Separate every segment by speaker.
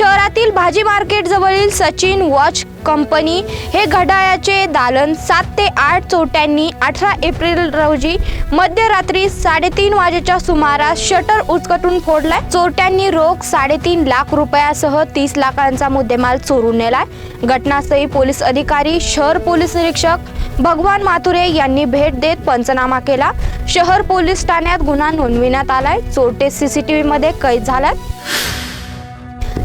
Speaker 1: शहरातील भाजी मार्केट जवळील सचिन वॉच कंपनी हे घड्याळाचे दालन सात ते आठ चोरट्यांनी अठरा एप्रिल रोजी मध्यरात्री साडेतीन वाजेच्या सुमारास शटर उचकटून फोडलाय. चोरट्यांनी रोख साडेतीन लाख रुपयासह तीस लाखांचा मुद्देमाल चोरून नेलाय. घटनास्थळी पोलीस अधिकारी शहर पोलीस निरीक्षक भगवान माथुरे यांनी भेट देत पंचनामा केला. शहर पोलीस ठाण्यात गुन्हा नोंदविण्यात आलाय. चोरटे सीसीटीव्ही मध्ये कैद झाल्यात.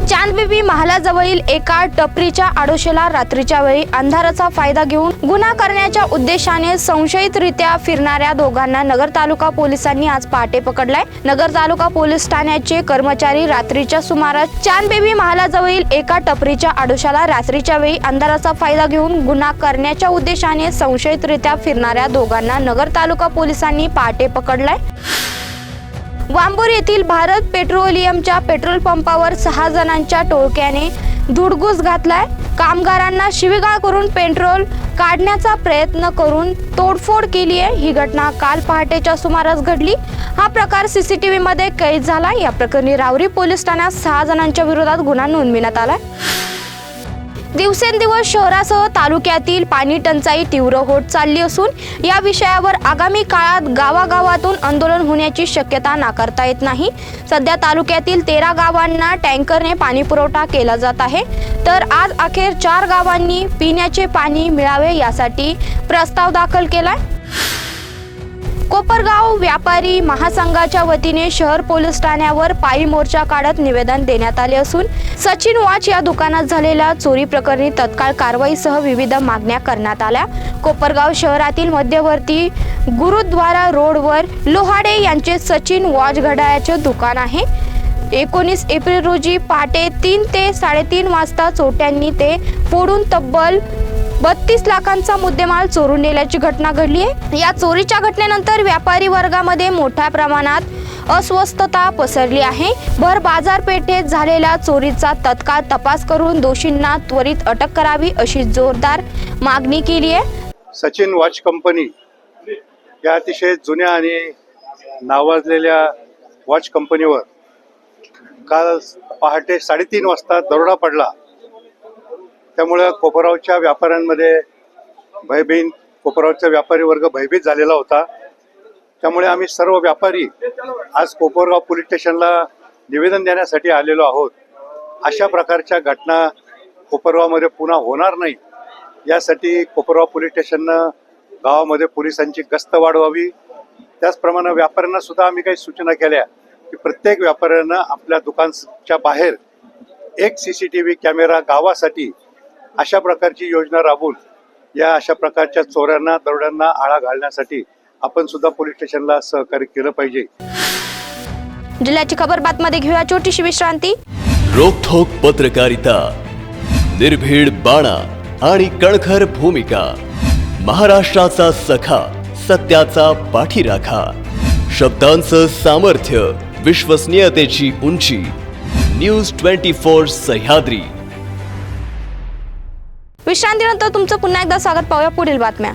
Speaker 1: चांदबिबी महालाजवळील एका टपरीच्या आडोशेला रात्रीच्या वेळी अंधाराचा फायदा घेऊन गुन्हा करण्याच्या उद्देशाने संशयितरित्या फिरणाऱ्या दोघांना नगर तालुका पोलिसांनी आज पहाटे पकडलाय. नगर तालुका पोलीस ठाण्याचे कर्मचारी रात्रीच्या सुमारास चांदबेबी महालाजवळील एका टपरीच्या आडोशाला रात्रीच्या वेळी अंधाराचा फायदा घेऊन गुन्हा करण्याच्या उद्देशाने संशयितरित्या फिरणाऱ्या दोघांना नगर तालुका पोलिसांनी पहाटे पकडलाय. वांबूर येथील भारत पेट्रोलियमच्या पेट्रोल पंपावर सहा जणांच्या टोळक्याने धुडगूस घातलाय. कामगारांना शिवीगाळ करून पेट्रोल काढण्याचा प्रयत्न करून तोडफोड केली आहे ही घटना काल पहाटेच्या सुमारास घडली. हा प्रकार सीसीटीव्ही मध्ये कैद झाला. या प्रकरणी रावरी पोलीस ठाण्यात सहा जणांच्या विरोधात गुन्हा नोंदविण्यात आलाय. दिवसेंदिवस शहरासह तालुक्यातील पाणी टंचाई तीव्र होत चालली असून या विषयावर आगामी काळात गावागावातून आंदोलन होण्याची शक्यता नाकारता येत नाही. सध्या तालुक्यातील तेरा गावांना टँकरने पाणी पुरवठा केला जात आहे. तर आज अखेर चार गावांनी पिण्याचे पाणी मिळावे यासाठी प्रस्ताव दाखल केलाय. कोपरगाव व्यापारी महासंघाच्या वतीने शहर पोलीस ठाण्यावर पायी मोर्चा काढत निवेदन देण्यात आले असून सचिन वॉच या दुकानात झालेल्या चोरी प्रकरणी तत्काळ कारवाईसह विविध मागण्या करण्यात आल्या. कोपरगाव शहरातील मध्यवर्ती गुरुद्वारा रोडवर लोहाडे यांचे सचिन वॉच घड्याळाचे दुकान आहे. एकोणीस एप्रिल रोजी पहाटे तीन ते साडेतीन वाजता चोट्यांनी ते फोडून तब्बल बत्तीस लाखांचा मुद्देमाल चोरून नेल्याची घटना घडली आहे. या चोरीच्या घटनेनंतर व्यापारी वर्गामध्ये मोठ्या प्रमाणात अस्वस्थता पसरली आहे. भर बाजारपेठेत झालेल्या चोरीचा तत्काळ तपास करून दोषींना त्वरित अटक करावी अशी जोरदार मागणी केली आहे.
Speaker 2: सचिन वॉच कंपनी या अतिशय जुन्या आणि नावाजलेल्या वॉच कंपनीवर काल पहाटे साडेतीन वाजता दरोडा पडला. त्यामुळं कोपरावच्या व्यापाऱ्यांमध्ये भयभीन कोपरावचा व्यापारी वर्ग भयभीत झालेला होता. त्यामुळे आम्ही सर्व व्यापारी आज कोपरगाव पोलीस स्टेशनला निवेदन देण्यासाठी आलेलो आहोत. अशा प्रकारच्या घटना कोपरगावमध्ये पुन्हा होणार नाही. यासाठी कोपरगाव पोलीस स्टेशननं गावामध्ये पोलिसांची गस्त वाढवावी. त्याचप्रमाणे व्यापाऱ्यांना सुद्धा आम्ही काही सूचना केल्या की प्रत्येक व्यापाऱ्यानं आपल्या दुकानच्या बाहेर एक C C T V camera गावासाठी अशा प्रकारची योजना राबवून या अशा प्रकारच्या चोऱ्यांना दरोड्यांना आळा घालण्यासाठी आपण सुद्धा पोलीस स्टेशनला सहकार्य केलं पाहिजे.
Speaker 1: जिल्ह्याची खबर बातमध्ये घेऊया. छोटीशी विश्रांती.
Speaker 3: रोखोक पत्रकारिता निर्भीड बाणा आणि कणखर भूमिका महाराष्ट्राचा सखा सत्याचा पाठीराखा शब्दांचं सामर्थ्य विश्वसनीयतेची उंची न्यूज ट्वेंटी फोर सह्याद्री.
Speaker 1: विश्रांतीनंतर तुमचं पुन्हा एकदा स्वागत पाहूया पुढील बातम्या.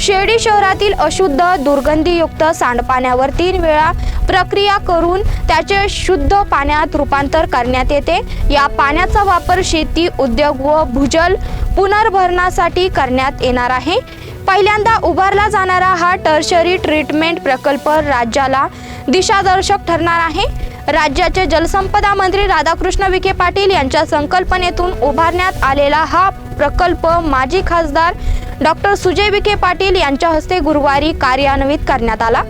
Speaker 1: शिर्डी शहरातील अशुद्ध दुर्गंधीयुक्त सांडपाण्यावर तीन वेळा प्रक्रिया करून त्याचे शुद्ध पाण्यात रूपांतर करण्यात येते. या पाण्याचा वापर शेती उद्योग व भूजल पुनर्भरणासाठी करण्यात येणार आहे. पहिल्यांदा उभारला जाणारा हा टर्शरी ट्रीटमेंट प्रकल्प राज्याला दिशादर्शक ठरणार आहे. राज्याचे जलसंपदा मंत्री राधाकृष्ण विखे पाटील यांच्या संकल्पनेतून उभारण्यात आलेला हा प्रकल्प माजी खासदार डॉक्टर सुजय विखे पाटील यांच्या हस्ते गुरुवारी कार्यान्वित करण्यात आला.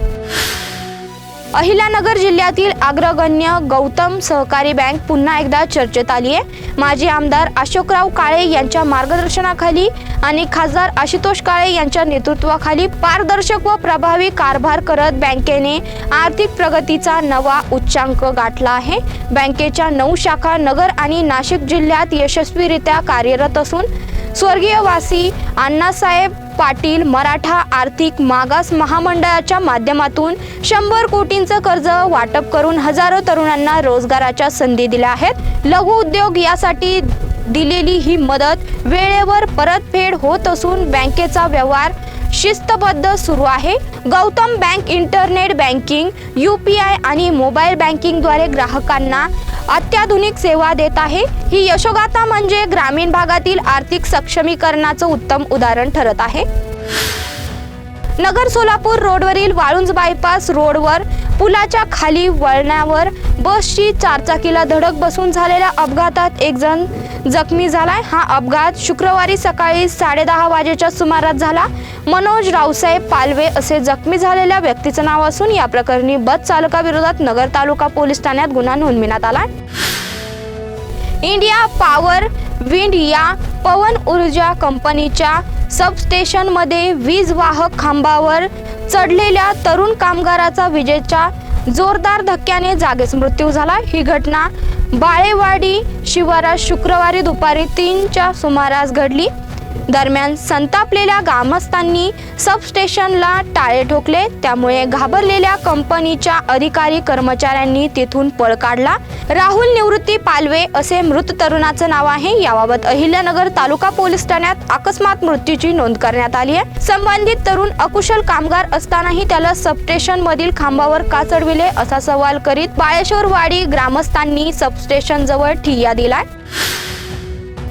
Speaker 1: अहिल्यानगर जिल्ह्यातील अग्रगण्य गौतम सहकारी बँक पुन्हा एकदा चर्चेत आली आहे. माजी आमदार अशोकराव काळे यांच्या मार्गदर्शनाखाली आणि खासदार आशुतोष काळे यांच्या नेतृत्वाखाली पारदर्शक व प्रभावी कारभार करत बँकेने आर्थिक प्रगतीचा नवा उच्चांक गाठला आहे. बँकेच्या नऊ शाखा नगर आणि नाशिक जिल्ह्यात यशस्वीरित्या कार्यरत असून स्वर्गीय वासी अण्णासाहेब पाटील मराठा आर्थिक मागास महामंडळाच्या माध्यमातून शंभर कोटींचं कर्ज वाटप करून हजारो तरुणांना रोजगाराच्या संधी दिल्या आहेत. लघु उद्योग यासाठी दिलेली ही मदत वेळेवर परतफेड होत असून बँकेचा व्यवहार शिस्तबद्ध सुरू आहे. Gautam bank internet banking U P I आणि मोबाईल बँकिंगद्वारे ग्राहकांना अत्याधुनिक सेवा देत आहे. ही यशोगाथा म्हणजे ग्रामीण भागातील आर्थिक सक्षमीकरणाचं उत्तम उदाहरण ठरत आहे. नगर सोलापूर रोडवरील वाळुंज बायपास रोडवर पुलाच्या खाली वळणावर बसची चारचाकीला धडक बसून झालेल्या अपघातात एक जण जखमी झालाय. हा अपघात शुक्रवारी सकाळी साडेदहा वाजेच्या सुमारास झाला. मनोज रावसाहेब पालवे असे जखमी झालेल्या व्यक्तीचं नाव असून या प्रकरणी बस चालकाविरोधात नगर तालुका पोलीस ठाण्यात गुन्हा नोंदविण्यात आला इंडिया पॉवर विंड या पवन ऊर्जा कंपनीच्या सबस्टेशनमध्ये वीज वाहक खांबावर चढलेल्या तरुण कामगाराचा विजेच्या जोरदार धक्क्याने जागीच मृत्यू झाला. ही घटना बाळेवाडी शिवारात शुक्रवारी दुपारी तीनच्या सुमारास घडली. दरम्यान संतापलेल्या ग्रामस्थांनी सबस्टेशनला टाळे ठोकले. त्यामुळे घाबरलेल्या कंपनीच्या अधिकारी कर्मचाऱ्यांनी तिथून पळ काढला. राहुल निवृत्ती पालवे असे मृत तरुणाचं नाव आहे. याबाबत अहिल्यानगर तालुका पोलीस ठाण्यात अकस्मात मृत्यूची नोंद करण्यात आली आहे. संबंधित तरुण अकुशल कामगार असतानाही त्याला सबस्टेशन मधील खांबावर का चढविले असा सवाल करीत बाळेश्वरवाडी ग्रामस्थांनी सबस्टेशन जवळ ठिय्या दिलाय.